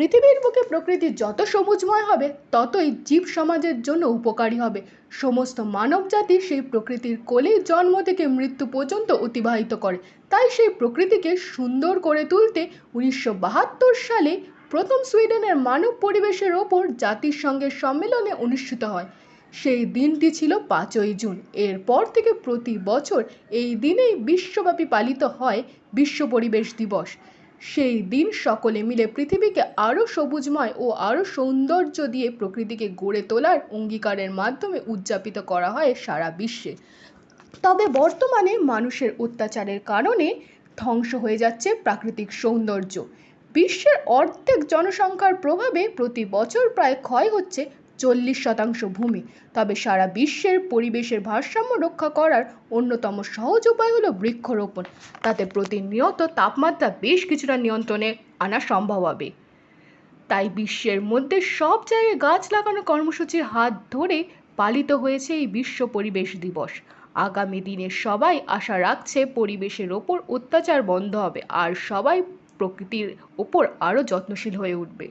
পৃথিবীর বুকে প্রকৃতি যত সবুজময় হবে, ততই জীব সমাজের জন্য উপকারী হবে। সমস্ত মানবজাতি সেই প্রকৃতির কোলেই জন্ম থেকে মৃত্যু পর্যন্ত অতিবাহিত করে। তাই সেই প্রকৃতিকে সুন্দর করে তুলতে উনিশশো বাহাত্তর সালে প্রথম সুইডেনের মানব পরিবেশের ওপর জাতিসংঘের সম্মেলনে অনুষ্ঠিত হয়। সেই দিনটি ছিল পাঁচই জুন। এরপর থেকে প্রতি বছর এই দিনেই বিশ্বব্যাপী পালিত হয় বিশ্ব পরিবেশ দিবস। সেই দিন সকলে মিলে পৃথিবীকে আরও সবুজময় ও আরও সৌন্দর্য দিয়ে প্রকৃতিকে গড়ে তোলার অঙ্গীকারের মাধ্যমে উদযাপিত করা হয় সারা বিশ্বে। তবে বর্তমানে মানুষের অত্যাচারের কারণে ধ্বংস হয়ে যাচ্ছে প্রাকৃতিক সৌন্দর্য। বিশ্বের অর্ধেক জনসংখ্যার প্রভাবে প্রতি বছর প্রায় ক্ষয় হচ্ছে চল্লিশ শতাংশ ভূমি। তবে সারা বিশ্বের পরিবেশের ভারসাম্য রক্ষা করার অন্যতম সহজ উপায় হলো বৃক্ষরোপণ। তাতে প্রতিনিয়ত তাপমাত্রা বেশ কিছুটা নিয়ন্ত্রণে আনা সম্ভব হবে। তাই বিশ্বের মধ্যে সব জায়গায় গাছ লাগানো কর্মসূচির হাত ধরে পালিত হয়েছে এই বিশ্ব পরিবেশ দিবস। আগামী দিনে সবাই আশা রাখছে পরিবেশের ওপর অত্যাচার বন্ধ হবে আর সবাই প্রকৃতির ওপর আরও যত্নশীল হয়ে উঠবে।